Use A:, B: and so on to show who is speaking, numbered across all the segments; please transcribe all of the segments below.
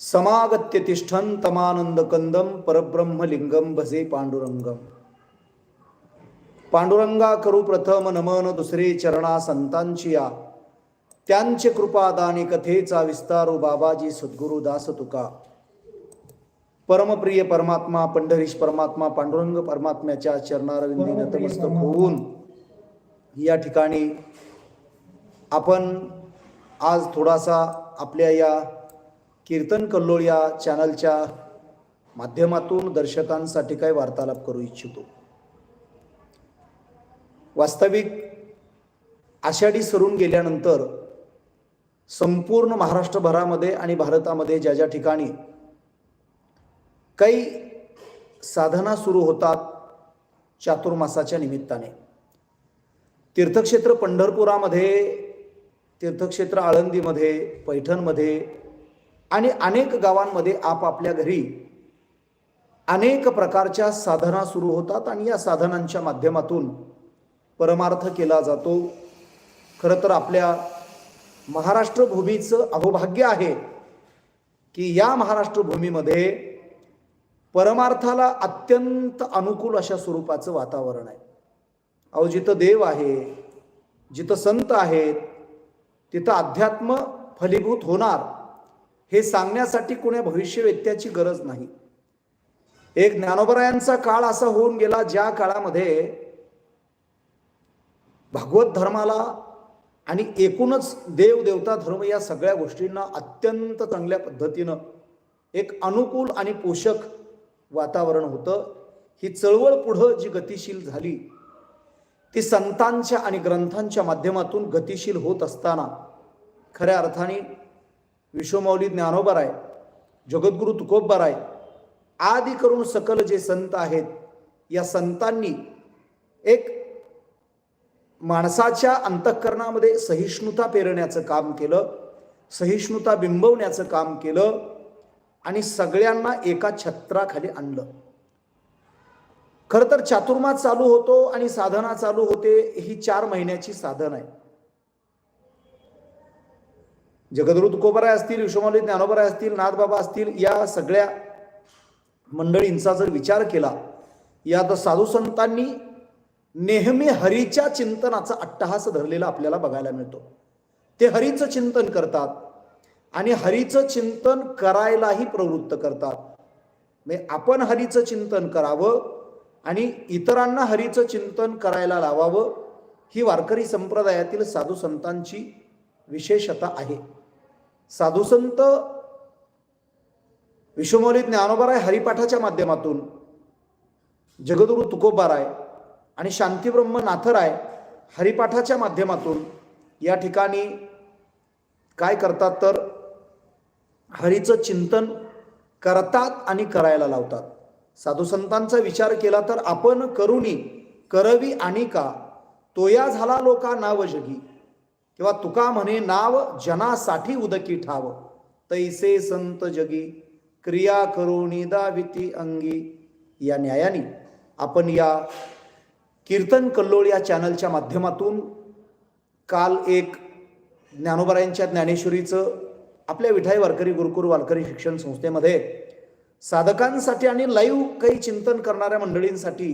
A: समागत्य तिष्ठन तमानंद कंदम परब्रह्मलिंगम भजे पांडुरंगम पांडुरंगा करू प्रथम नमन दुसरे चरणा संतांची या त्यांचे कृपादानी कथेचा विस्तारू बाबाजी सद्गुरु दास तुका परमप्रिय परमात्मा पंढरीश परमात्मा पांडुरंग परमात्म्याच्या चरणारविंदी नतमस्तक होऊन या ठिकाणी आपण आज थोडासा आपल्या या कीर्तन कल्लोळ या चॅनलच्या माध्यमातून दर्शकांसाठी काही वार्तालाप करू इच्छितो. वास्तविक आषाढी सरून गेल्यानंतर संपूर्ण महाराष्ट्रभरामध्ये आणि भारतामध्ये ज्या ज्या ठिकाणी काही साधना सुरू होतात चातुर्मासाच्या निमित्ताने. तीर्थक्षेत्र पंढरपुरामध्ये तीर्थक्षेत्र आळंदीमध्ये पैठणमध्ये आणि अनेक गावांमध्ये आपापल्या घरी अनेक प्रकारच्या साधना सुरू होतात आणि या साधनांच्या माध्यमातून परमार्थ केला जातो. खरं तर आपल्या महाराष्ट्र भूमीचं अहोभाग्य आहे की या महाराष्ट्र भूमीमध्ये परमार्थाला अत्यंत अनुकूल अशा स्वरूपाचं वातावरण आहे. अहो जिथं देव आहे जिथं संत आहेत तिथं अध्यात्म फलीभूत होणार. हे सांगण्यासाठी कोण्या भविष्यवेत्याची गरज नाही. एक ज्ञानोबरायांचा काळ असा होऊन गेला ज्या काळामध्ये भागवत धर्माला आणि एकूणच देव देवता धर्म या सगळ्या गोष्टींना अत्यंत चांगल्या पद्धतीनं एक अनुकूल आणि पोषक वातावरण होतं. ही चळवळ पुढं जी गतिशील झाली ती संतांच्या आणि ग्रंथांच्या माध्यमातून गतिशील होत असताना खऱ्या अर्थाने विश्वमौली ज्ञानोबराय जगद्गुरु तुकोबराय आदी करून सकल जे संत आहेत या संतांनी एक माणसाच्या अंतःकरणामध्ये सहिष्णुता पेरण्याचं काम केलं सहिष्णुता बिंबवण्याचं काम केलं आणि सगळ्यांना एका छत्राखाली आणलं. खरं तर चातुर्मास चालू होतो आणि साधना चालू होते ही चार महिन्याची साधन आहे. जगद्गुरु तुकोबराय असतील विश्वमाले ज्ञानोबराय असतील नाथबाबा असतील या सगळ्या मंडळींचा जर विचार केला यात साधू संतांनी नेहमी हरीच्या चिंतनाचा अट्टहास धरलेला आपल्याला बघायला मिळतो. ते हरीचं चिंतन करतात आणि हरीचं चिंतन करायलाही प्रवृत्त करतात. म्हणजे आपण हरीचं चिंतन करावं आणि इतरांना हरीचं चिंतन करायला लावावं ही वारकरी संप्रदायातील साधू संतांची विशेषता आहे. साधुसंत विश्वमौली ज्ञानोबाराय हरिपाठाच्या माध्यमातून जगद्गुरु तुकोबाराय आणि शांतीब्रह्म नाथराय हरिपाठाच्या माध्यमातून या ठिकाणी काय करतात तर हरीचं चिंतन करतात आणि करायला लावतात. साधुसंतांचा विचार केला तर आपण करुणी करवी आणि का? तोया झाला लोका नाव जगी. किंवा तुका म्हणे नाव जनासाठी उदकी ठाव. तैसे संत जगी क्रिया करुणी दाविती अंगी. या न्यायाने आपण या कीर्तन कल्लोळ या चॅनलच्या माध्यमातून काल एक ज्ञानोबरायांच्या ज्ञानेश्वरीचं आपल्या विठाई वारकरी गुरुकुर वारकरी शिक्षण संस्थेमध्ये साधकांसाठी आणि लाईव्ह काही चिंतन करणाऱ्या मंडळींसाठी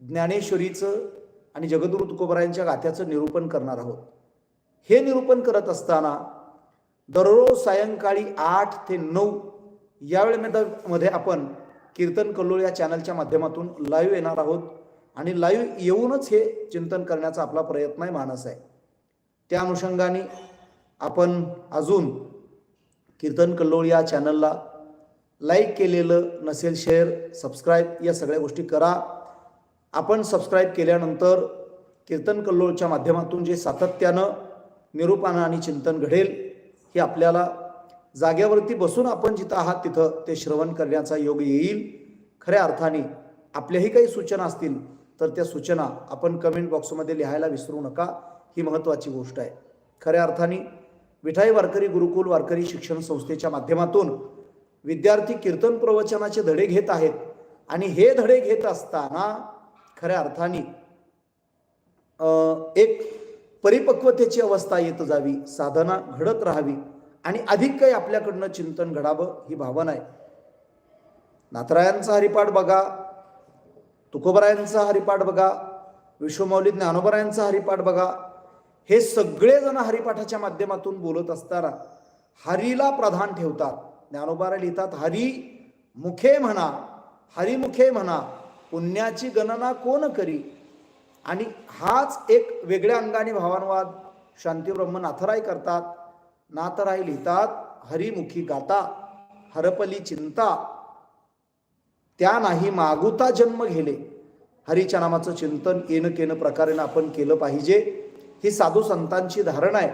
A: ज्ञानेश्वरीचं आणि जगदुरु तुकोबरायांच्या गाथ्याचं निरूपण करणार आहोत. हे निरूपण करत असताना दररोज सायंकाळी आठ ते नऊ यावेळे मध्ये आपण कीर्तन कल्लोळ या चॅनलच्या माध्यमातून लाईव्ह येणार आहोत. आणि लाईव्ह येऊनच हे चिंतन करण्याचा आपला प्रयत्न आहे मानस आहे. त्या अनुषंगाने आपण अजून कीर्तन कल्लोळ या चॅनलला लाईक केलेलं नसेल शेअर सबस्क्राईब या सगळ्या गोष्टी करा. आपण सबस्क्राईब केल्यानंतर कीर्तन कल्लोळच्या माध्यमातून जे सातत्यानं निरूपण आणि चिंतन घडेल हे आपल्याला जाग्यावरती बसून आपण जिथं आहात तिथं ते श्रवण करण्याचा योग येईल. खऱ्या अर्थाने आपल्याही काही सूचना असतील तर त्या सूचना आपण कमेंट बॉक्समध्ये लिहायला विसरू नका. ही महत्त्वाची गोष्ट आहे. खऱ्या अर्थाने विठाई वारकरी गुरुकुल वारकरी शिक्षण संस्थेच्या माध्यमातून विद्यार्थी कीर्तन प्रवचनाचे धडे घेत आहेत आणि हे धडे घेत असताना खऱ्या अर्थाने एक परिपक्वतेची अवस्था येत जावी साधना घडत राहावी आणि अधिक काही आपल्याकडनं चिंतन घडावं ही भावना आहे. नाथरायांचा हरिपाठ बघा तुकोबरायांचा हरिपाठ बघा विश्वमौली ज्ञानोबरायांचा हरिपाठ बघा हे सगळेजण हरिपाठाच्या माध्यमातून बोलत असताना हरीला प्रधान ठेवतात. ज्ञानोबारा लिहितात हरी मुखे म्हणा हरिमुखे म्हणा पुण्याची गणना कोण करी? आणि हाच एक वेगळ्या अंगाने भावानुवाद शांतीब्रह्म नाथराय करतात. नाथराय लिहितात हरिमुखी गाता हरपली चिंता. त्या नाही मागुता जन्म घेले. हरीच्या नामाचं चिंतन येणं केनं प्रकारेनं आपण केलं पाहिजे. ही साधू संतांची धारणा आहे.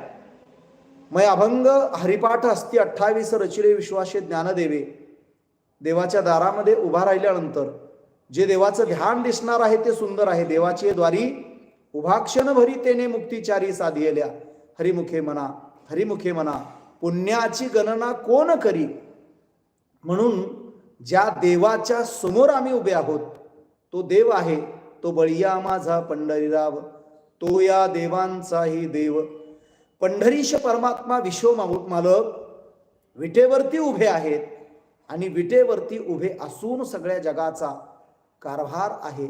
A: मय अभंग हरिपाठ असती अठ्ठावीस रचिले विश्वासे ज्ञानदेवे. देवाच्या दारामध्ये उभा राहिल्यानंतर जे देवाचं ध्यान दिसणार आहे ते सुंदर आहे. देवाची द्वारी उभाक्षण भरी मुक्तिचारी साधियल्या हरिमुखे म्हणा हरिमुखे म्हणा पुण्याची गणना कोण करी? म्हणून ज्या देवाच्या समोर आम्ही उभे आहोत तो देव आहे तो बळीया माझा पंढरीराव तो या देवांचाही देव. पंढरीश परमात्मा विश्व मालक विटेवरती उभे आहेत आणि विटेवरती उभे असून सगळ्या जगाचा कारभार आहे.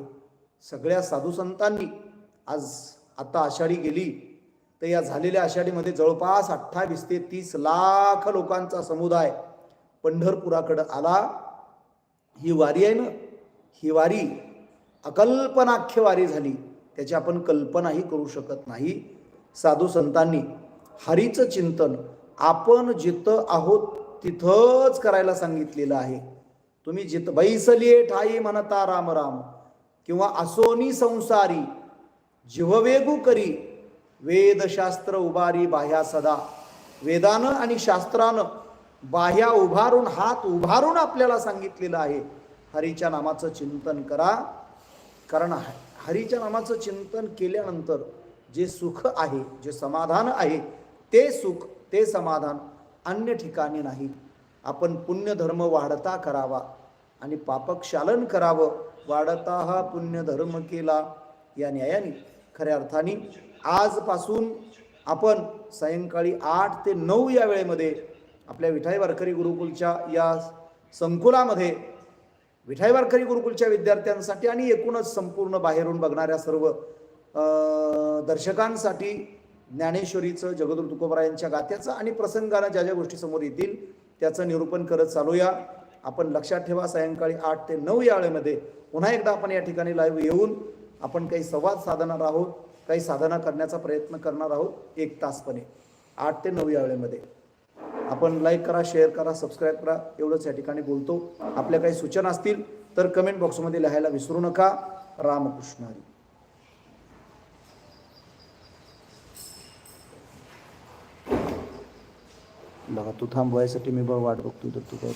A: सगळ्या साधूसंतांनी आज आता आषाढी गेली. तर या झालेल्या आषाढीमध्ये जवळपास अठ्ठावीस ते तीस लाख लोकांचा समुदाय पंढरपुराकडं आला. ही वारी आहे ना ही वारी अकल्पनाख्य वारी झाली. त्याची आपण कल्पनाही करू शकत नाही. साधू संतांनी हरीचं चिंतन आपण जिथं आहोत तिथंच करायला सांगितलेलं आहे. तुम्ही जित बैसलिये ठाई म्हणता राम राम. किंवा असोनी संसारी जिव्हवेगू करी वेदशास्त्र उभारी बाह्या सदा. वेदानं आणि शास्त्रानं बाह्या उभारून हात उभारून आपल्याला सांगितलेलं आहे. हरीच्या नामाचं चिंतन करा. कारण हरीच्या नामाचं चिंतन केल्यानंतर जे सुख आहे जे समाधान आहे ते सुख ते समाधान अन्य ठिकाणी नाही. आपण पुण्यधर्म वाढता करावा. आणि पापक्षालन करावं. वाढता हा पुण्य धर्म केला. या न्यायाने खऱ्या अर्थाने आजपासून आपण सायंकाळी आठ ते नऊ या वेळेमध्ये आपल्या विठाई वारकरी गुरुकुलच्या या संकुलामध्ये विठाई वारकरी गुरुकुलच्या विद्यार्थ्यांसाठी आणि एकूणच संपूर्ण बाहेरून बघणाऱ्या सर्व दर्शकांसाठी ज्ञानेश्वरीचं जगदुर तुकोबरायांच्या गात्याचं आणि प्रसंगानं ज्या ज्या गोष्टी समोर येतील त्याचं निरूपण करत चालूया. आपण लक्षात ठेवा सायंकाळी आठ ते नऊ या वेळेमध्ये पुन्हा एकदा आपण या ठिकाणी लाईव्ह येऊन आपण काही संवाद साधणार आहोत काही साधना करण्याचा प्रयत्न करणार आहोत एक तासपणे. आठ ते नऊ या वेळेमध्ये. आपण लाईक करा शेअर करा सबस्क्राईब करा एवढंच या ठिकाणी बोलतो. आपल्या काही सूचना असतील तर कमेंट बॉक्समध्ये लिहायला विसरू नका. रामकृष्ण हरी. बघा तू थांबवायसाठी मी बघ वाट बघतो तर तू काय